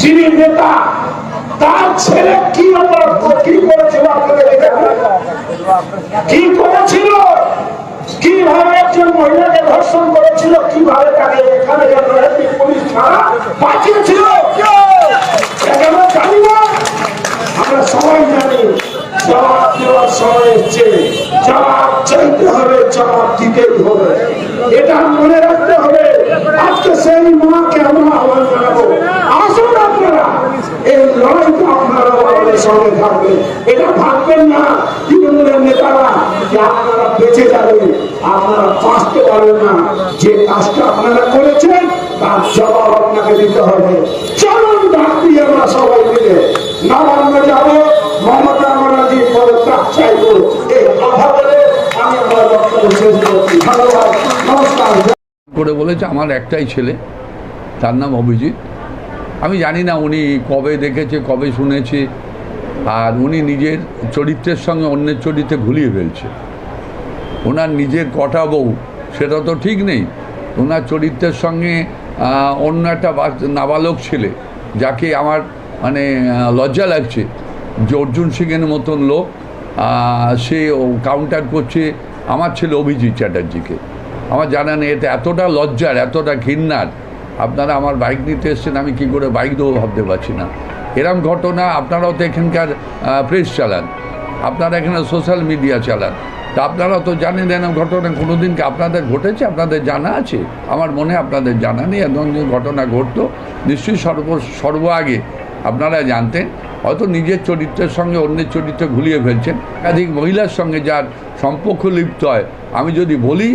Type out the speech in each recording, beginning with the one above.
যিনি নেতা, তার ছেলে কি অপরাধ কি করেছিল কি করেছিল? কীভাবে একজন মহিলাকে ধর্ষণ করেছিল? কীভাবে তাকে এখানে পুলিশ ছাড়া আমরা জানি না। সঙ্গে থাকবেন এটা না, তৃণমূলের নেতারা। আপনারা বেঁচে যাবেন আপনারা বাঁচতে পারবেন না। যে কাজটা আপনারা করেছেন, তার জবাব আপনাকে দিতে হবে। চলুন আমরা সবাই মিলে। নবান্ন মমতা ব্যানার্জির চাইব। এই কথা বলে আমি আমার বক্তব্য শেষ করছি। ধন্যবাদ। নমস্কার। করে বলেছে, আমার একটাই ছেলে, তার নাম অভিজিৎ। আমি জানি না উনি কবে দেখেছে, কবে শুনেছে। আর উনি নিজের চরিত্রের সঙ্গে অন্যের চরিত্রে ঘুলিয়ে ফেলছে। ওনার নিজের কটা বউ, সেটা তো ঠিক নেই। ওনার চরিত্রের সঙ্গে অন্য একটা নাবালক ছেলে, যাকে আমার মানে লজ্জা লাগছে যে অর্জুন সিংয়ের মতন লোক সে কাউন্টার করছে আমার ছেলে অভিজিৎ চ্যাটার্জিকে। আমার জানা নেই এটা এতটা লজ্জার, এতটা ঘৃণার আপনারা আমার বাইক নিতে এসছেন, আমি কি করে বাইক দেবো ভাবতে পারছি না। এরম ঘটনা আপনারাও তো এখানকার প্রেস চালান। আপনারা এখানে সোশ্যাল মিডিয়া চালান। তা আপনারা তো জানেন এরকম ঘটনা কোনো দিন কি আপনাদের ঘটেছে? আপনাদের জানা আছে? আমার মনে আপনাদের জানা নেই এমন যে ঘটনা ঘটতো। নিশ্চয়ই সর্ব সর্ব আগে আপনারা জানতেন। হয়তো নিজের চরিত্রের সঙ্গে অন্যের চরিত্র ঘুলিয়ে ফেলছেন। একাধিক মহিলার সঙ্গে যার সম্পর্ক লিপ্ত হয়। আমি যদি বলি,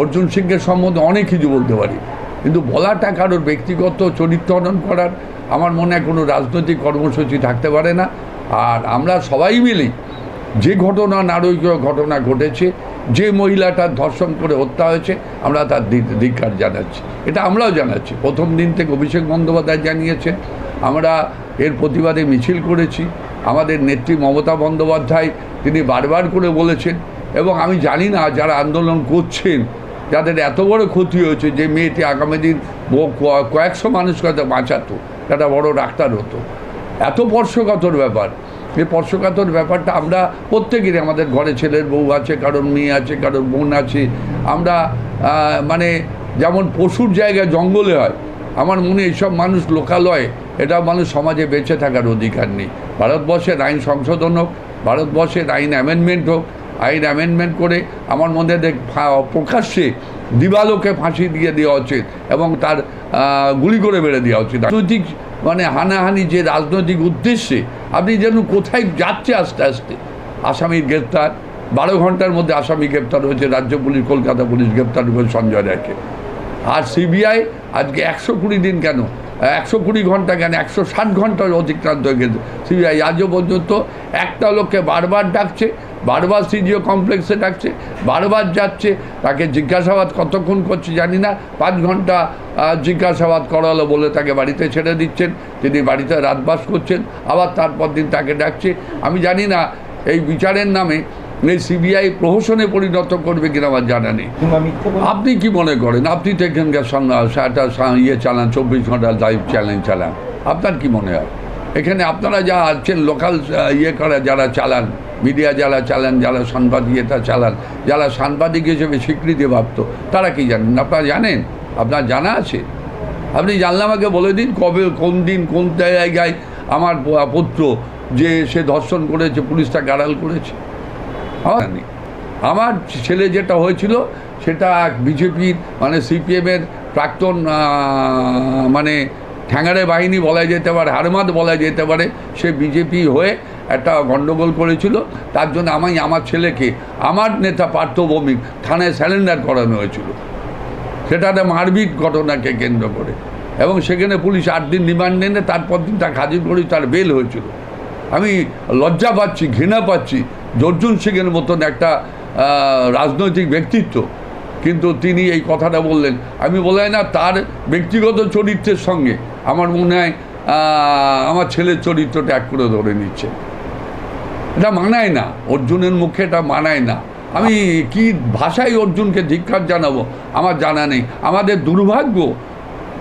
অর্জুন সিংহের সম্বন্ধে অনেক কিছু বলতে পারি। কিন্তু বলাটা কারোর ব্যক্তিগত চরিত্র হনন করার আমার মনে হয় কোনো রাজনৈতিক কর্মসূচি থাকতে পারে না। আর আমরা সবাই মিলি যে ঘটনা, নারকীয় ঘটনা ঘটেছে, যে মহিলাটার ধর্ষণ করে হত্যা হয়েছে, আমরা তার ধি- ধিক্কার জানাচ্ছি। এটা আমরাও জানাচ্ছি। প্রথম দিন থেকে অভিষেক বন্দ্যোপাধ্যায় জানিয়েছেন, আমরা এর প্রতিবাদে মিছিল করেছি। আমাদের নেত্রী মমতা বন্দ্যোপাধ্যায় তিনি বারবার করে বলেছেন, এবং আমি জানি না যারা আন্দোলন করছেন যাদের এত বড় ক্ষতি হয়েছে যে মেয়েটি আগামী দিন কয়েকশো মানুষকে হয়তো বাঁচাতো, একটা বড় ডাক্তার হতো। এত স্পর্শকাতর ব্যাপার। এই স্পর্শকাতর ব্যাপারটা আমরা প্রত্যেকেরই, আমাদের ঘরে ছেলের বউ আছে, কারোর মেয়ে আছে, কারোর বোন আছে। আমরা মানে যেমন পশুর জায়গায় জঙ্গলে হয়, আমার মনে এইসব মানুষ লোকালয়, এটা মানুষ সমাজে বেঁচে থাকার অধিকার নেই। ভারতবর্ষের আইন সংশোধন হোক, ভারতবর্ষের আইন অ্যামেন্ডমেন্ট হোক আইন অ্যামেন্ডমেন্ট করে আমার মধ্যে দেখ প্রকাশ্যে দিবালোকে ফাঁসি দিয়ে দেওয়া উচিত এবং তার গুলি করে বেড়ে দেওয়া উচিত। রাজনৈতিক মানে হানাহানি যে রাজনৈতিক উদ্দেশ্যে আপনি যেন কোথায় যাচ্ছে আস্তে আস্তে। আসামির গ্রেপ্তার, বারো ঘণ্টার মধ্যে আসামি গ্রেপ্তার হয়েছে, রাজ্য পুলিশ, কলকাতা পুলিশ গ্রেপ্তার করেছে সঞ্জয় রায়কে। আর সিবিআই আজকে একশো কুড়ি দিন কেন? একশো কুড়ি ঘণ্টা কেন? একশো ষাট ঘণ্টা অতিক্রান্ত হয়ে গেছে। সিবিআই আজও পর্যন্ত একটা লোককে বারবার ডাকছে বারবার সিজিও কমপ্লেক্সে ডাকছে বারবার যাচ্ছে তাকে জিজ্ঞাসাবাদ কতক্ষণ করছে জানি না পাঁচ ঘণ্টা জিজ্ঞাসাবাদ করালো বলে তাকে বাড়িতে ছেড়ে দিচ্ছেন তিনি বাড়িতে রাতবাস করছেন আবার তারপর দিন তাকে ডাকছে। আমি জানি না এই বিচারের নামে এই সিবিআই প্রহসনে পরিণত করবে কিনা আমার জানা নেই। আপনি কি মনে করেন? আপনি তো এখানকার একটা ইয়ে চালান চব্বিশ ঘণ্টা লাইভ চ্যালেঞ্জ চালান। আপনার কি মনে হয়? এখানে আপনারা যা আছেন লোকাল ইয়ে করা যারা চালান মিডিয়া যারা চালান, যারা সাংবাদিকতা চালান, যারা সাংবাদিক হিসেবে স্বীকৃতি প্রাপ্ত, তারা কি জানেন? আপনারা জানেন? আপনার জানা আছে? আপনি জানলে আমাকে বলে দিন কবে, কোন দিন, কোন জায়গায় আমার পুত্র যে সে ধর্ষণ করেছে, পুলিশটা গাড়াল করেছে? আমার আমার ছেলে যেটা হয়েছিল, সেটা বিজেপির মানে সিপিএমের প্রাক্তন মানে ঠ্যাঙারে বাহিনী বলা যেতে পারে, হারমাদ বলা যেতে পারে, সে বিজেপি হয়ে একটা গণ্ডগোল করেছিল, তার জন্য আমি আমার ছেলেকে, আমার নেতা পার্থ ভৌমিক থানায় স্যালেন্ডার করানো হয়েছিল। সেটা একটা মারপিট ঘটনাকে কেন্দ্র করে। এবং সেখানে পুলিশ আট দিন রিমান্ড নেনে তারপর দিন তাকে হাজির করে তার বেল হয়েছিল। আমি লজ্জা পাচ্ছি, ঘৃণা পাচ্ছি, জর্জুন সিংয়ের মতন একটা রাজনৈতিক ব্যক্তিত্ব। কিন্তু তিনি এই কথাটা বললেন, আমি বলাই না, তার ব্যক্তিগত চরিত্রের সঙ্গে আমার মনে হয় আমার ছেলের চরিত্রটা এক করে ধরে নিচ্ছে। এটা মানায় না, অর্জুনের মুখে এটা মানায় না। আমি কি ভাষায় অর্জুনকে ধিক্ষার জানাব? আমার জানা নেই। আমাদের দুর্ভাগ্য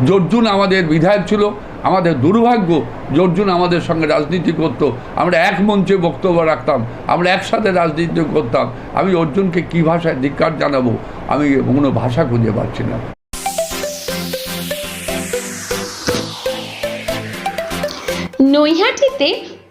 যে অর্জুন আমাদের বিধায়ক ছিল। আমাদের দুর্ভাগ্য যে অর্জুন আমাদের সঙ্গে রাজনীতি করতো। আমরা এক মঞ্চে বক্তব্য রাখতাম। আমরা একসাথে রাজনীতি করতাম। আমি অর্জুনকে কী ভাষায় ধিক্ষার জানাব? আমি কোনো ভাষা খুঁজে পাচ্ছি না। নৈহাটিতে